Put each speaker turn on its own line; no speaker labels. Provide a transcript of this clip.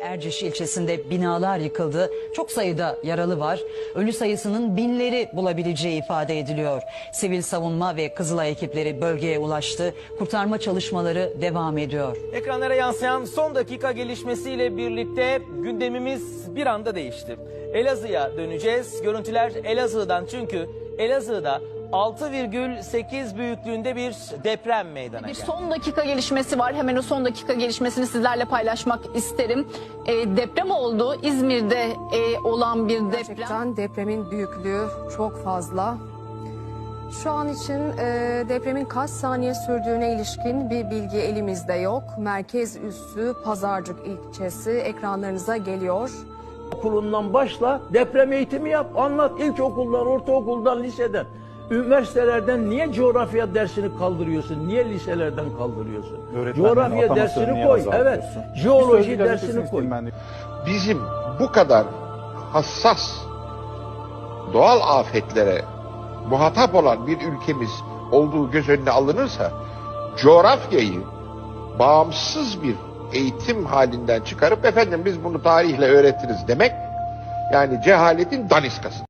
Erciş ilçesinde binalar yıkıldı. Çok sayıda yaralı var. Ölü sayısının binleri bulabileceği ifade ediliyor. Sivil savunma ve Kızılay ekipleri bölgeye ulaştı. Kurtarma çalışmaları devam ediyor.
Ekranlara yansıyan son dakika gelişmesiyle birlikte gündemimiz bir anda değişti. Elazığ'a döneceğiz. Görüntüler Elazığ'dan çünkü Elazığ'da 6,8 büyüklüğünde bir deprem meydana
Bir
geldi.
son dakika gelişmesi var. Hemen o son dakika gelişmesini sizlerle paylaşmak isterim. Ee, deprem oldu. İzmir'de e, olan bir deprem.
Gerçekten depremin büyüklüğü çok fazla. Şu an için e, depremin kaç saniye sürdüğüne ilişkin bir bilgi elimizde yok. Merkez üssü Pazarcık ilçesi ekranlarınıza geliyor.
okulundan başla deprem eğitimi yap. Anlat ilkokuldan, ortaokuldan, liseden. Üniversitelerden niye coğrafya dersini kaldırıyorsun? Niye liselerden kaldırıyorsun? Coğrafya dersini koy. Evet. Jeoloji dersini koy.
isteyeyim ben de.
bizim bu kadar hassas doğal afetlere muhatap olan bir ülkemiz olduğu göz önüne alınırsa coğrafyayı bağımsız bir eğitim halinden çıkarıp efendim biz bunu tarihle öğretiriz demek yani cehaletin daniskası.